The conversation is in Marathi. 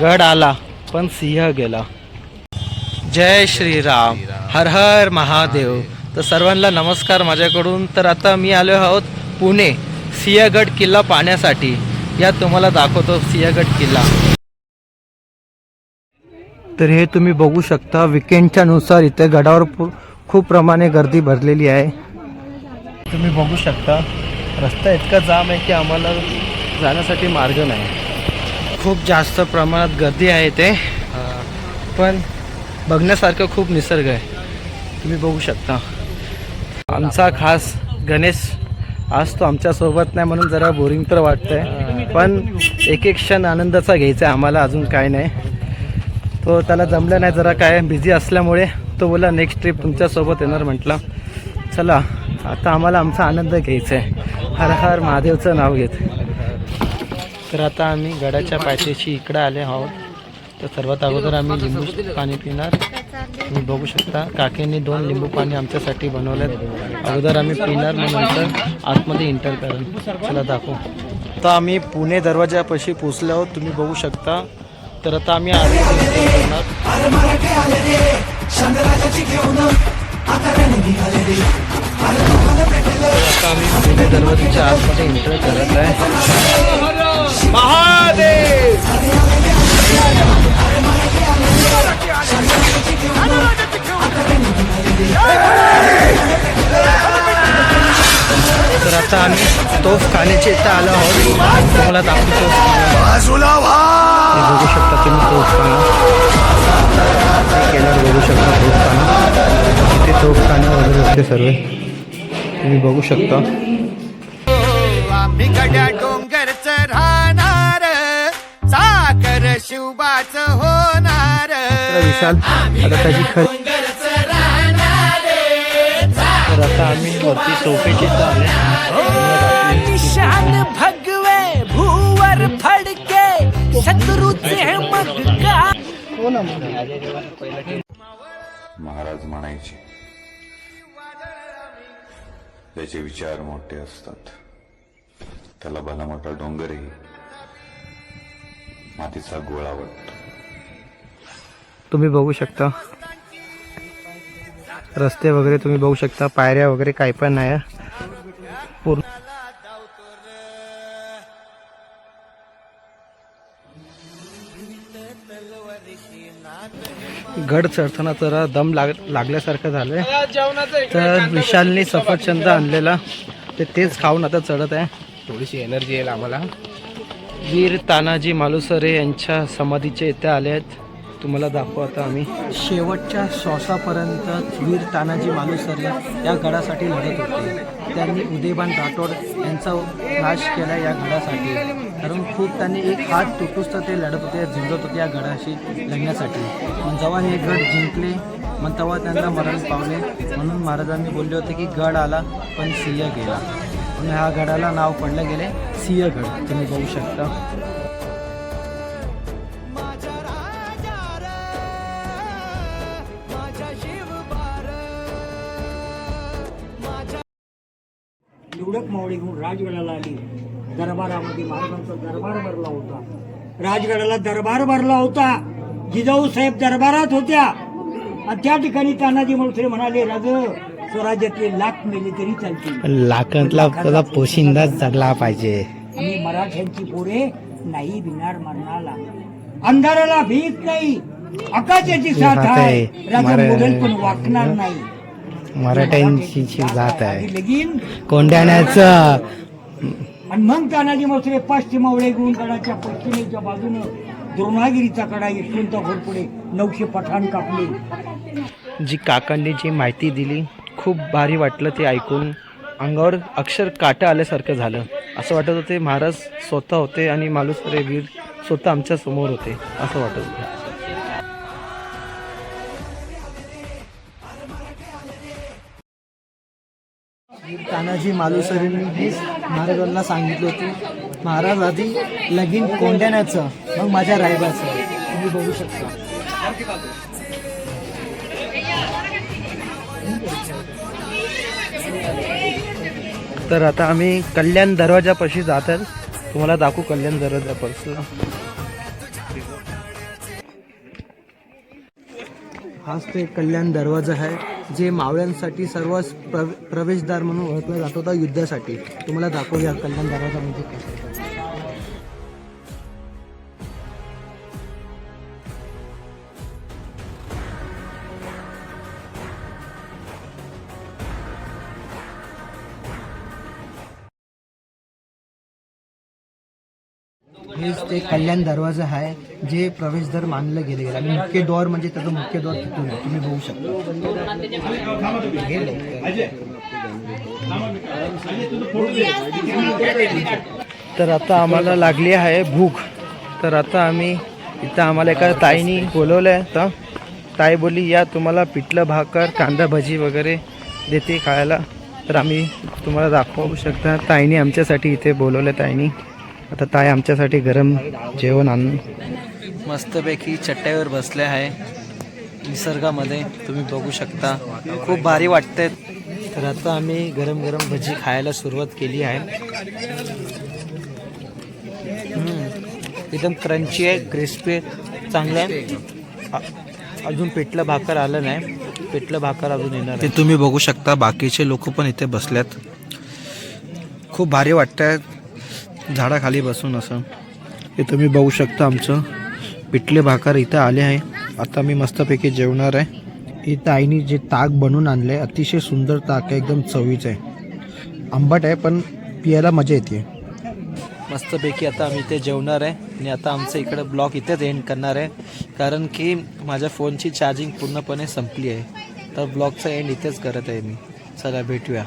गड आला पण सिंह गेला. जय श्रीराम. हर हर महादेव. तर सर्वांना नमस्कार माझ्याकडून. तर आता मी आलो आहोत पुणे सिंहगड किल्ला पाहण्यासाठी. यात तुम्हाला दाखवतो सिंहगड किल्ला. तर हे तुम्ही बघू शकता विकेंडच्या नुसार इथे गडावर खूप प्रमाणे गर्दी भरलेली आहे. तुम्ही बघू शकता रस्ता इतका जाम आहे की आम्हाला जाण्यासाठी मार्ग नाही. खूप जास्त प्रमाणात गर्दी आहे इथे पण बघण्यासारखं खूप निसर्ग आहे. तुम्ही बघू शकता. आमचा खास गणेश आज तो आमच्यासोबत नाही म्हणून जरा बोरिंग तर वाटतं आहे पण एक एक क्षण आनंदाचा घ्यायचा आहे आम्हाला अजून काय नाही. तो त्याला जमलं नाही जरा काय बिझी असल्यामुळे तो बोला नेक्स्ट ट्रिप तुमच्यासोबत येणार म्हटलं. चला आता आम्हाला आमचा आनंद घ्यायचा आहे. हर हर महादेवचं नाव घेत. तर आता आम्ही गडाच्या पायथ्याशी इकडं आले आहोत. तर सर्वात अगोदर आम्ही लिंबू पाणी पिणार. तुम्ही बघू शकता काकींनी दोन लिंबू पाणी आमच्यासाठी बनवलेत. अगोदर आम्ही पिणार मग नंतर आतमध्ये इंटर करेल चला दाखवू. आता आम्ही पुणे दरवाजापाशी पोचलो आहोत. तुम्ही बघू शकता. तर आता आम्ही आता आम्ही पुणे दरवाजाच्या आतमध्ये एंटर करत आहे. महादेव! तर आता आम्ही तोफ खाण्याचे इथं आलो आहोत. तुम्हाला दाखवतो. हे बघू शकता तुम्ही तोफखाना केल्यावर बघू शकता तोफखाना इथे तोफखाना वगैरे असते सर्व. तुम्ही बघू शकता. आम्ही गड्या डोंगरच शिवबाच होणार. तर विशाल आता त्याची खरी तर आता आम्ही वरती सोफेची इथं आले निशान भगवे भूवर फडके शत्रूचे मग का? महाराज म्हणायचे त्याचे विचार मोठे असतात. त्याला भला मोठा डोंगरही मातीचा गोळा वाटतो. तुम्ही बघू शकता. रस्ते वगैरे तुम्ही बघू शकता. पायऱ्या वगैरे काही पण नाही. पूर्ण गड चढताना जरा दम लाग लागल्यासारखं झालंय. तर विशालने सफरचंद आणलेला. ते तेच खाऊन आता चढत आहे. थोडीशी एनर्जी येईल आम्हाला. वीर तानाजी मालुसरे यांच्या समाधीचे इथे आले आहेत. तुम्हाला दाखवू आता आम्ही. शेवटच्या श्वासापर्यंत वीर तानाजी मालुसरे या गडासाठी लढत होते. त्यांनी उदयबान राठोड यांचा नाश केला या गडासाठी कारण खूप त्यांनी एक हात तुटूस तर ते लढत होते झुंजत होते या गडाशी लढण्यासाठी. पण जेव्हा हे गड जिंकले मग तेव्हा त्यांना मरण पावले. म्हणून महाराजांनी बोलले होते की गड आला पण सिंह गेला. म्हणून ह्या गडाला नाव पडलं गेले सिंहगड तुम्ही बघू शकता. निवडक मावळी घेऊन राजगडाला आली. दरबारामध्ये महाराजांचा दरबार भरला होता. राजगडाला दरबार भरला होता. जिजाऊ साहेब दरबारात होत्या. आणि त्या ठिकाणी तानाजी मलसरे म्हणाले राज स्वराज्यातले लाख मेले तरी चालतील. लाखांतला त्याचा पोशिंदाच जगला पाहिजे. आम्ही मराठ्यांची पोरे नाही भिणार मरणाला. अंधाराला भीत नाही. आकाशाची साथ आहे. राजा मरा- मोगल पण वाकणार नाही. मराठ्यांची जात आहे. लगीन. कोंढाण्याचं आणि मग तानाजी मसरे पाचशे मावळे घेऊन गडाच्या पश्चिमेच्या बाजूनं द्रोणागिरीचा कडा यशवंत घोरपुढे नऊशे पठाण कापले. जी काकांनी जी माहिती दिली खूप भारी वाटलं ते ऐकून. अंगावर अक्षर काटा आल्यासारखं झालं. असं वाटत होते महाराज स्वतः होते आणि मालुसरे वीर स्वतः आमच्यासमोर होते असं वाटत होतं. तानाजी मालुसरेंनी महाराजांना सांगितलं होतं महाराज आधी लगीन कोंड्याण्याचं मग माझ्या रायबाचं. तुम्ही बघू शकता. तर आता आम्ही कल्याण दरवाजापाशी जात आहे. तुम्हाला दाखवू कल्याण दरवाजापासून. हाच ते कल्याण दरवाजा आहे जे मावळ्यांसाठी सर्व प्रवेशद्वार म्हणून ओळखला जात होता युद्धासाठी. तुम्हाला दाखवूया कल्याण दरवाजा म्हणजे हेच ते कल्याण दरवाजा आहे जे प्रवेशद्वार मानलं गेले गेलं. आणि मुख्य द्वार म्हणजे त्याचं मुख्य द्वार तिथून आहे. तुम्ही बघू शकता. तर आता आम्हाला लागली आहे भूक. तर आता आम्ही इथं आम्हाला एका ताईनी बोलवलं आहे तर ताई बोली या तुम्हाला पिठलं भाकर कांदा भजी वगैरे देते खायला. तर आम्ही तुम्हाला दाखवू शकता. ताईने आमच्यासाठी इथे बोलवलं ताईनी. आता ताई आमच्यासाठी गरम जेवण आणून मस्तपैकी चट्ट्यावर बसले आहे. निसर्गामध्ये तुम्ही बघू शकता. खूप भारी वाटते तर आता आम्ही गरम गरम भजी खायला सुरुवात केली आहे. एकदम क्रंची आहे क्रिस्पी आहे चांगलं आहे. अजून पेटलं भाकर आलं नाही. पेटलं भाकर अजून येणार ते तुम्ही बघू शकता. बाकीचे लोक पण इथे बसल्यात. खूप भारी वाटत झाडाखाली बसून असं. हे तुम्ही बघू शकता आमचं. पिठले भाकर इथं आले आहे. आता मी मस्तपैकी जेवणार आहे. इथं आईने जे ताक बनवून आणलं आहे अतिशय सुंदर ताक आहे एकदम चवीचं आहे. आंबट आहे पण पियाला मजा येते. मस्तपैकी आता आम्ही इथे जेवणार आहे. आणि आता आमचं इकडं ब्लॉग इथेच एंड करणार आहे. कारण की माझ्या फोनची चार्जिंग पूर्णपणे संपली आहे. तर ब्लॉगचा एंड इथेच करत आहे मी. चला भेटूया.